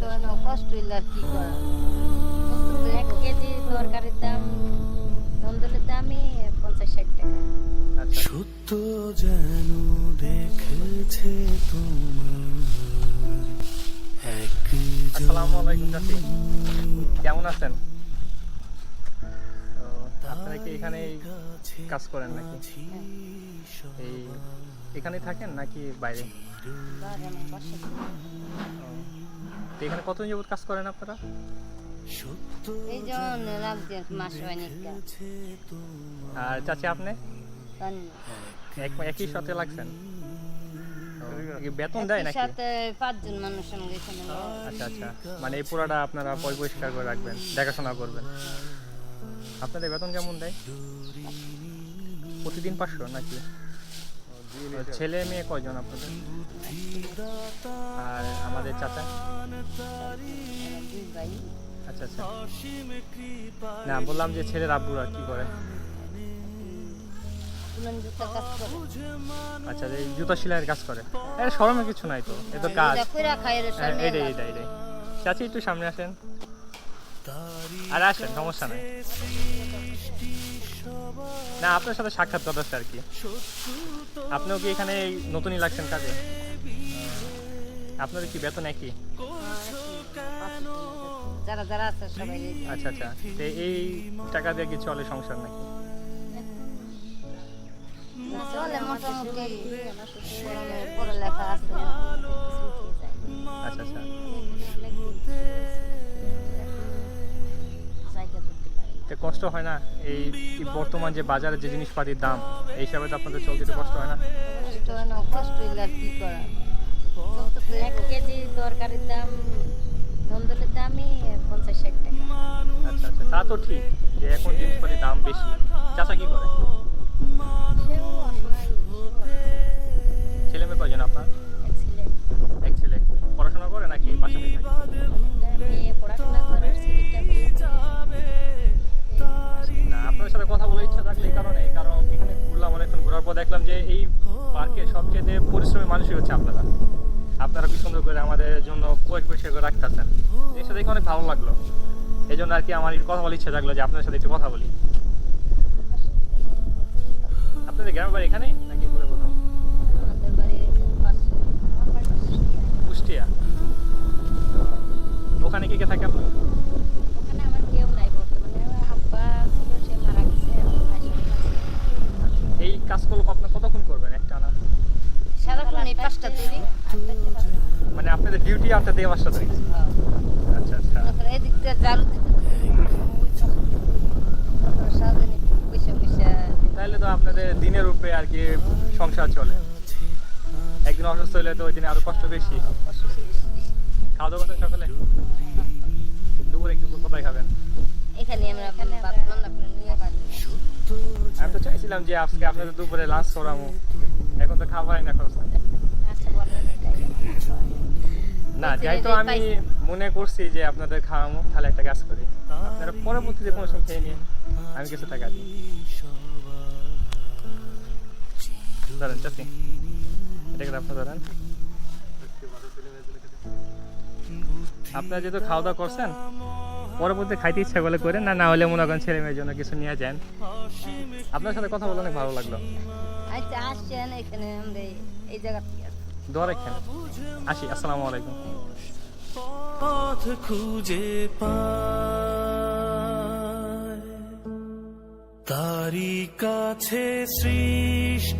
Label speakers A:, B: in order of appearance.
A: না কষ্ট হইলে আর কি করা?
B: এক কেজি তরকারির দাম নন্দলের দামই পঞ্চাশ ষাট টাকা।
C: আচ্ছা।
D: সত্য যেন দেখেছে
C: আসসালামু আলাইকুম চাচি। কেমন আছেন? তো আপনারা কি এখানে কাজ করেন নাকি? এই এখানেই থাকেন নাকি বাইরে? তো এখানে কতদিন যাবত কাজ করেন আপনারা?
A: এই যেমন রাখছে মাস
C: আর চাচি আপনি? একই সাথে লাগছেন? বেতন দেয় নাকি?
A: সাথে পাঁচজন মানুষ সঙ্গে এখানে
C: আচ্ছা আচ্ছা। মানে এই পুরাটা আপনারা পরিষ্কার করে রাখবেন দেখাশোনা করবেন। আপনাদের বেতন কেমন দেয়? প্রতিদিন পাঁচশো নাকি? ছেলে মেয়ে কয়জন আপনাদের? আর আমাদের চাচা? আচ্ছা আচ্ছা। না বললাম যে ছেলের আব্বুরা কি করে? আচ্ছা এই জুতা সেলাইয়ের কাজ করে। এটা শরমের কিছু নাই তো। এ তো কাজ। হ্যাঁ,
A: সামনে
C: এইটাই এইটাই এইটাই চাচি একটু সামনে আসেন। আর আসেন সমস্যা নাই। না আপনার সাথে সাক্ষাৎ কথা আর কি। আপনিও কি এখানে নতুনই লাগছেন কাজে? আপনাদের কি বেতন একই?
A: যারা যারা আছে সবাই
C: আচ্ছা আচ্ছা। তো এই টাকা দিয়ে কি চলে সংসার নাকি?
A: চলে মোটামুটি। পড়ালে- পড়ালেখা আছে।
C: তো কষ্ট হয় না। এই বর্তমান যে বাজারে যে জিনিসপাতির দাম এই হিসাবে তো আপনাদের চলতে একটু কষ্ট হয় না।
A: কষ্ট হয় না কষ্ট হইলে আর কি করা? তো
B: এক কেজি তরকারির দাম নন্দলের দামই পঞ্চাশ ষাট টাকা।
C: আচ্ছা আচ্ছা তা তো ঠিক যে এখন জিনিসপাতির দাম বেশি। চাচা কি করে? ছেলে মেয়ে কয়জন আপনার? কারণে, কারণ এখানে ঘুরলাম অনেকক্ষণ, ঘোরার পর দেখলাম যে এই পার্কে সবচেয়ে পরিশ্রমী মানুষই হচ্ছে আপনারা। আপনারা কি সুন্দর করে আমাদের জন্য পয় পরিষ্কার করে রাখতেছেন। জিনিসটা দেখে অনেক ভালো লাগল। এই জন্য আর কি আমার কথা বলার ইচ্ছা থাকল যে আপনার সাথে একটু কথা বলি। আপনাদের গ্রামের বাড়ি এখানেই নাকি করে কোথাও
A: আমাদের বাড়ির পাশে
B: আমার বাড়ি কুষ্টিয়া।
C: কুষ্টিয়া ওখানে কে কে থাকে আপনার
B: ওখানে আমার কেউ নাই বর্তমানে আমার আব্বা ছিল সে মারা গেছে এখন ভাই সন্তান আছে।
C: এই কাজগুলো আপনার কতক্ষণ করবেন একটা না
A: সারাক্ষণ এই পাঁচটা তৈরি
B: আটটাতে পাঁচটা।
C: মানে আপনাদের ডিউটি আচ্ছা আচ্ছা।
A: জারু সারাদিন একটু পয়সা পয়সা
C: তাহলে তো আপনাদের দিনের উপরে আর কি সংসার চলে। একদিন অসুস্থ হলে তো ওই দিনে আরও কষ্ট বেশি। খাওয়া দাওয়া সকালে? দুপুরে একটু কোথায় খাবেন?
A: এখানে আমরা
C: আমি তো চাইছিলাম যে আজকে আপনাদের দুপুরে লাঞ্চ করামো। এখন তো খাবারই না খরচ।
B: আচ্ছা।
C: না যাই তো আমি মনে করছি যে আপনাদের খাওয়ামো তাহলে একটা কাজ করি। আপনারা পরবর্তীতে কোনো সময় খেয়ে নিন আমি কিছু টাকা দিই। ধরেন চাচি এটাকে আপনি ধরেন আপনারা যেহেতু খাওয়া দাওয়া করছেন পরবর্তী খাইতে ইচ্ছা করলে করেন না না হলে মনে করেন ছেলে মেয়ের জন্য কিছু নিয়ে যান। আপনার সাথে কথা বলে অনেক ভালো লাগল।
A: আচ্ছা আসছেন এখানে আমরা এই- জায়গা।
C: দোয়া রাখেন। আসি আসসালামু আলাইকুম।
D: পথ খুঁজে তারি কাছে সৃষ্টি